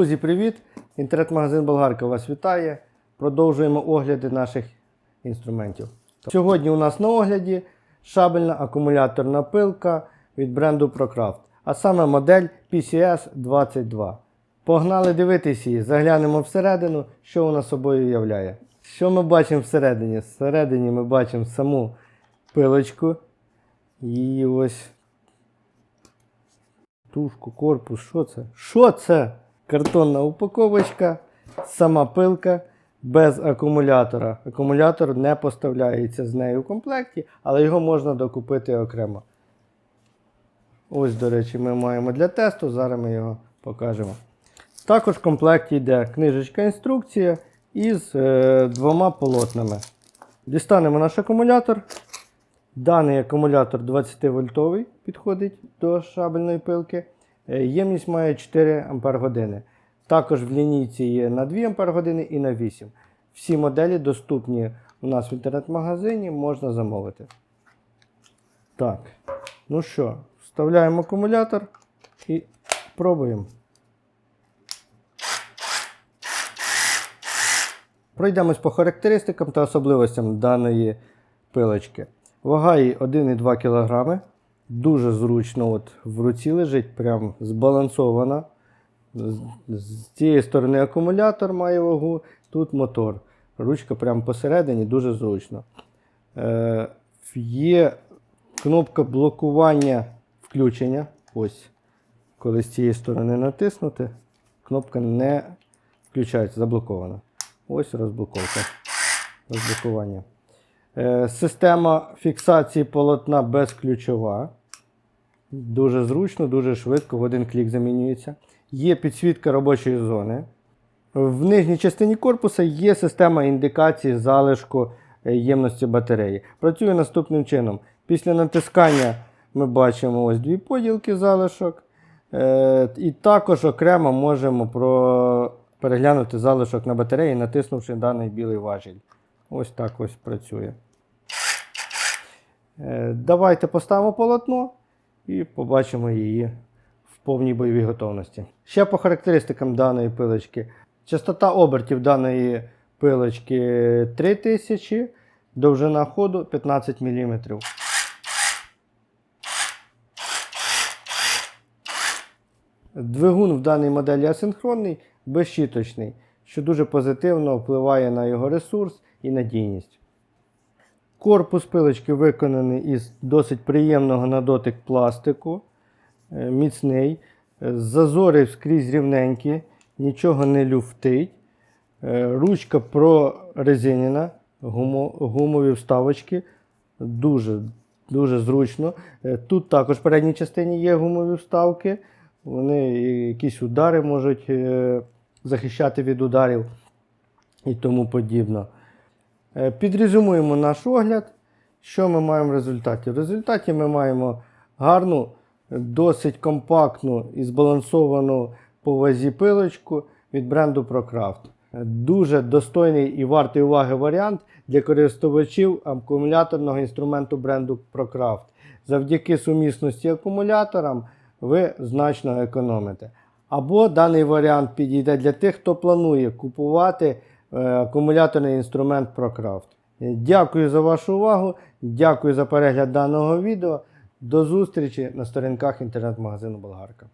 Друзі, привіт! Інтернет-магазин Болгарка вас вітає. Продовжуємо огляди наших інструментів. Сьогодні у нас на огляді шабельна акумуляторна пилка від бренду ProCraft, а саме модель PCS22. Погнали дивитись її, заглянемо всередину, що вона собою являє. Що ми бачимо всередині? Всередині ми бачимо саму пилочку. Її ось тушку, корпус, що це? Що це? Картонна упаковочка, сама пилка без акумулятора. Акумулятор не поставляється з нею в комплекті, але його можна докупити окремо. Ось, до речі, ми маємо для тесту, зараз ми його покажемо. Також в комплекті йде книжечка інструкція із е, двома полотнами. Дістанемо наш акумулятор. Даний акумулятор 20 вольтовий підходить до шабельної пилки. Е, Ємність має 4 Ампер години. Також в лінійці є на 2 Ампер години і на 8. Всі моделі доступні у нас в інтернет-магазині, можна замовити. Так, ну що, вставляємо акумулятор і пробуємо. Пройдемось по характеристикам та особливостям даної пилочки. Вага її 1,2 кг. Дуже зручно от в руці лежить, прям збалансована. З, цієї сторони акумулятор має вагу, тут мотор. Ручка прямо посередині, дуже зручно. Е, є кнопка блокування включення. Ось. Коли з цієї сторони натиснути, кнопка не включається, заблокована. Ось розблоковка. Розблокування. Е, Система фіксації полотна безключова. Дуже зручно, дуже швидко, в один клік замінюється. Є підсвітка робочої зони. В нижній частині корпуса є система індикації залишку е, ємності батареї. Працює наступним чином. Після натискання ми бачимо ось дві поділки залишок. Е, І також окремо можемо про... переглянути залишок на батареї, натиснувши даний білий важіль. Ось так ось працює. Е, Давайте поставимо полотно і побачимо її в повній бойовій готовності. Ще по характеристикам даної пилочки. Частота обертів даної пилочки 3000, довжина ходу 15 мм. Двигун в даній моделі асинхронний, безщіточний, що дуже позитивно впливає на його ресурс і надійність. Корпус пилочки виконаний із досить приємного на дотик пластику, е, міцний, Е, зазори скрізь рівненькі, нічого не люфтить. Е, Ручка прорезинена, гумові вставочки. Дуже, дуже зручно. Тут також в передній частині є гумові вставки. Вони якісь удари можуть захищати від ударів і тому подібно. Е, Підрезюмуємо наш огляд. Що ми маємо в результаті? В результаті ми маємо гарну, досить компактну і збалансовану по вазі пилочку від бренду ProCraft. Дуже достойний і вартий уваги варіант для користувачів акумуляторного інструменту бренду ProCraft. Завдяки сумісності акумуляторам ви значно економите. Або даний варіант підійде для тих, хто планує купувати акумуляторний інструмент ProCraft. Е, Дякую за вашу увагу, дякую за перегляд даного відео. До зустрічі на сторінках інтернет-магазину Болгарка.